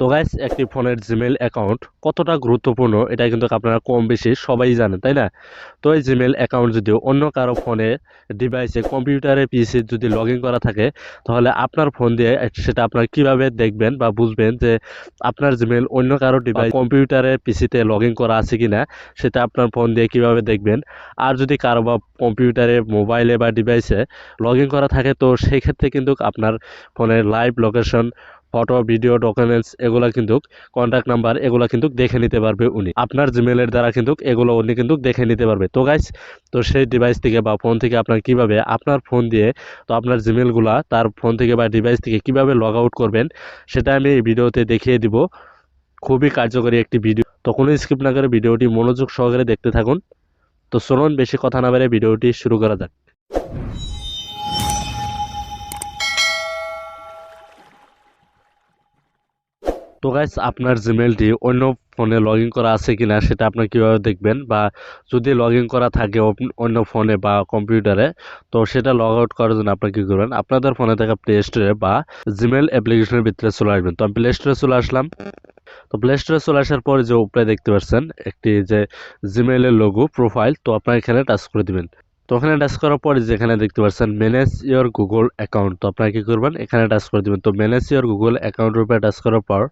তো গাইস একটি ফোনের জিমেল অ্যাকাউন্ট কতটা গুরুত্বপূর্ণ, এটা কিন্তু আপনারা কম বেশি সবাই জানেন, তাই না? তো এই জিমেল অ্যাকাউন্ট যদি অন্য কারও ফোনে ডিভাইসে কম্পিউটারে পিসি যদি লগ করা থাকে, তাহলে আপনার ফোন দিয়ে সেটা আপনার কীভাবে দেখবেন বা বুঝবেন যে আপনার জিমেল অন্য কারও ডিভাইস কম্পিউটারে পিসিতে লগ করা আছে কিনা, সেটা আপনার ফোন দিয়ে কীভাবে দেখবেন? আর যদি কারও বা কম্পিউটারে মোবাইলে বা ডিভাইসে লগ করা থাকে, তো সেই ক্ষেত্রে কিন্তু আপনার ফোনের live location photo video documents এগুলো কিন্তু কন্ট্যাক্ট নাম্বার এগুলো কিন্তু দেখে নিতে পারবে উনি। আপনার জিমেলের দ্বারা কিন্তু এগুলো উনি কিন্তু দেখে নিতে পারবে। তো গাইস তো সেই ডিভাইস থেকে বা ফোন থেকে আপনার কীভাবে আপনার ফোন দিয়ে, তো আপনার জিমেলগুলা তার ফোন থেকে বা ডিভাইস থেকে কীভাবে লগ আউট করবেন, সেটা আমি এই ভিডিওতে দেখিয়ে দিব। খুবই কার্যকরী একটি ভিডিও। তো কোনো স্কিপ না করে ভিডিওটি মনোযোগ সহকারে দেখতে থাকুন। তো চলুন বেশি কথা না বেড়ে ভিডিওটি শুরু করা যাক। তো গাইস আপনার জিমেলটি অন্য ফোনে লগ করা আছে কিনা সেটা আপনার কীভাবে দেখবেন? বা যদি লগ করা থাকে অন্য ফোনে বা কম্পিউটারে তো সেটা লগ আউট করার জন্য আপনার কি করবেন? আপনাদের ফোনে থাকা প্লে স্টোরে বা জিমেল অ্যাপ্লিকেশনের ভিতরে চলে আসবেন। তো আমি প্লে স্টোরে চলে আসলাম। তো প্লে স্টোরে চলে আসার পর যে উপরে দেখতে পাচ্ছেন, একটি যে জিমেলের লোগো প্রোফাইল তো আপনার এখানে টাচ করে দিবেন। তো ওখানে টাচ করার পরে যেখানে দেখতে পাচ্ছেন ম্যানেজ ইওর গুগল অ্যাকাউন্ট তো আপনারা কি করবেন? এখানে টাচ করে দিবেন। তো ম্যানেজ ইওর গুগল অ্যাকাউন্টের উপরে টাচ করার পর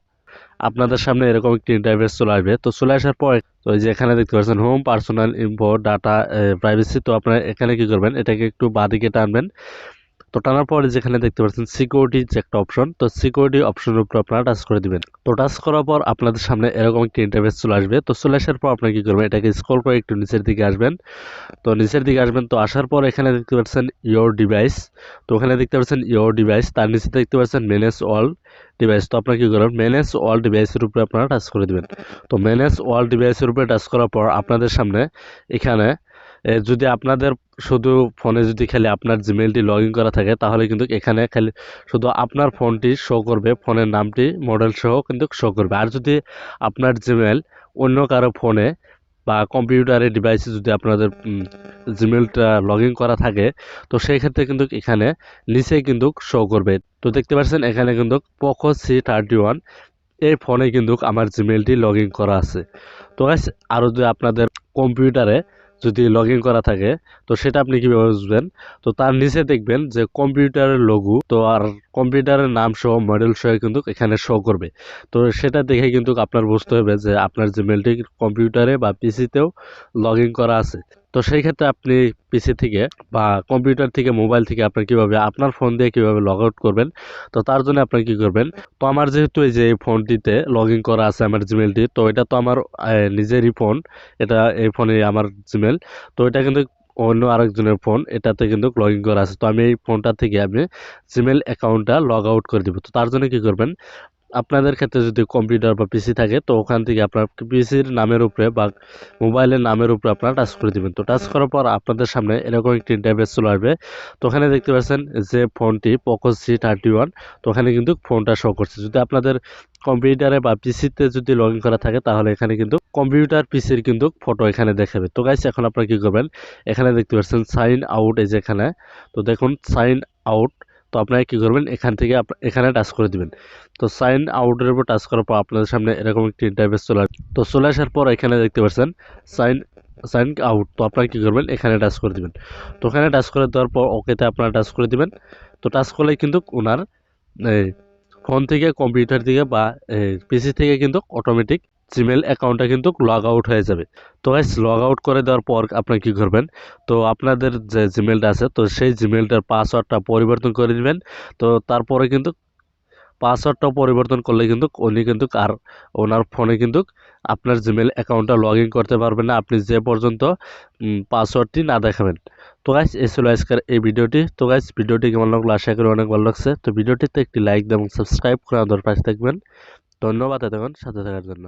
আপনাদের সামনে এরকম একটি ইন্টারফেস চলে আসবে। তো চলে আসার পর, তো এই যে এখানে দেখতে পাচ্ছেন home personal info data privacy তো আপনারা এখানে কি করবেন? এটাকে একটু বাদিকে টানবেন। তো টানার পরে যেখানে দেখতে পাচ্ছেন সিকিউরিটি যে একটা অপশন তো সিকিউরিটি অপশনের উপর আপনারা টাচ করে দিবেন। তো টাচ করার পর আপনাদের সামনে এরকম একটি ইন্টারফেস চলে আসবে। তো চলে আসার পর আপনারা কী করবেন, এটাকে স্ক্রল করে একটু নিচের দিকে আসবেন। তো নিচের দিকে আসবেন, তো আসার পর এখানে দেখতে পাচ্ছেন ইয়োর ডিভাইস তো ওখানে দেখতে পাচ্ছেন ইয়োর ডিভাইস তার নিচে দেখতে পাচ্ছেন ম্যানেজ অল ডিভাইস তো আপনারা কি করবেন ম্যানেজ অল ডিভাইসের উপরে আপনারা টাচ করে দিবেন। তো ম্যানেজ অল ডিভাইসের উপরে টাচ করার পর আপনাদের সামনে এখানে যদি আপনাদের শুধু ফোনে যদি খালি আপনার জিমেলটি লগ ইন করা থাকে, তাহলে কিন্তু এখানে খালি শুধু আপনার ফোনটি শো করবে, ফোনের নামটি মডেল সহ কিন্তু শো করবে। আর যদি আপনার জিমেল অন্য কারও ফোনে বা কম্পিউটারে ডিভাইসে যদি আপনাদের জিমেলটা লগ ইন করা থাকে, তো সেই ক্ষেত্রে কিন্তু এখানে নিচে কিন্তু শো করবে। তো দেখতে পাচ্ছেন, এখানে কিন্তু পোকো সি থার্টি ওয়ান এই ফোনে কিন্তু আমার জিমেলটি লগ ইন করা আছে। তো আরও যদি আপনাদের কম্পিউটারে যদি লগ করা থাকে, তো সেটা আপনি কীভাবে বুঝবেন? তো তার নিচে দেখবেন যে কম্পিউটারের লঘু তো আর কম্পিউটারের নাম সহ মডেল সহ কিন্তু এখানে শো করবে। তো সেটা দেখে কিন্তু আপনার বুঝতে হবে যে আপনার যে মেলটি কম্পিউটারে বা পিসিতেও লগ করা আছে। তো সেই ক্ষেত্রে আপনি পিসি থেকে বা কম্পিউটার থেকে মোবাইল থেকে আপনার কীভাবে, আপনার ফোন দিয়ে কীভাবে লগ আউট করবেন, তো তার জন্য আপনি কি করবেন, তো আমার যেহেতু এই যে ফোনটিতে লগ ইন করা আছে আমার জিমেলটি তো এটা তো আমার নিজেরই ফোন এটা এই ফোনে আমার জিমেল তো এটা কিন্তু অন্য আরেকজনের ফোন এটাতে কিন্তু লগ ইন করা আছে। তো আমি এই ফোনটা থেকে আমি জিমেল অ্যাকাউন্টটা লগ আউট করে দিব। তো তার জন্য কি করবেন আপনাদের ক্ষেত্রে যদি কম্পিউটার বা পিসি থাকে, তো ওখান থেকে আপনার পিসির নামের উপরে বা মোবাইলের নামের উপরে আপনারা টাচ করে দিবেন। তো টাচ করার পর আপনাদের সামনে এরকম একটি ইন্টারফেস চলে আসবে। তো ওখানে দেখতে পাচ্ছেন যে ফোনটি পোকো সি থার্টি ওয়ান তো ওখানে কিন্তু ফোনটা শো করছে। যদি আপনাদের কম্পিউটারে বা পিসিতে যদি লগ ইন করা থাকে, তাহলে এখানে কিন্তু কম্পিউটার, পিসির কিন্তু ফটো এখানে দেখাবে। তো গাইস এখন আপনারা কী করবেন? এখানে দেখতে পাচ্ছেন সাইন আউট এই যে এখানে। তো দেখুন সাইন আউট তো আপনারা কী করবেন? এখান থেকে এখানে টাচ করে দিবেন। তো সাইন আউটের উপর টাচ করার পর আপনাদের সামনে এরকম একটি ইন্টারফেস চলে আসবে তো চলে আসার পর এখানে দেখতে পাচ্ছেন, সাইন সাইন আউট। তো আপনারা কী করবেন? এখানে টাচ করে দিবেন। তো ওখানে টাচ করে দেওয়ার পর ওকেতে আপনারা টাচ করে দিবেন। তো টাচ করলে কিন্তু ওনার ফোন থেকে, কম্পিউটার থেকে বা পিসি থেকে কিন্তু অটোমেটিক জিমেল অ্যাকাউন্টটা কিন্তু লগ আউট হয়ে যাবে। তো গাইস লগ আউট করে দেওয়ার পর আপনারা কি করবেন? তো আপনাদের যে জিমেলটা আছে, তো সেই জিমেলটার পাসওয়ার্ডটা পরিবর্তন করে দিবেন। তো তারপরে কিন্তু পাসওয়ার্ডটা পরিবর্তন করলে কিন্তু উনি কিন্তু আর ওনার ফোনে কিন্তু আপনার জিমেল অ্যাকাউন্টটা লগ ইন করতে পারবেন না। আপনি যে পর্যন্ত পাসওয়ার্ডটি না দেখাবেন। তো গাইস এই ছিল আজকের এই ভিডিওটি। তো গাইস ভিডিওটি কেমন লাগল? আশা করি অনেক ভালো লাগছে। তো ভিডিওটিতে একটি লাইক দেবেন সাবস্ক্রাইব করে আমাদের পাশে থাকবেন। ধন্যবাদ এতক্ষণ সাথে থাকার জন্য।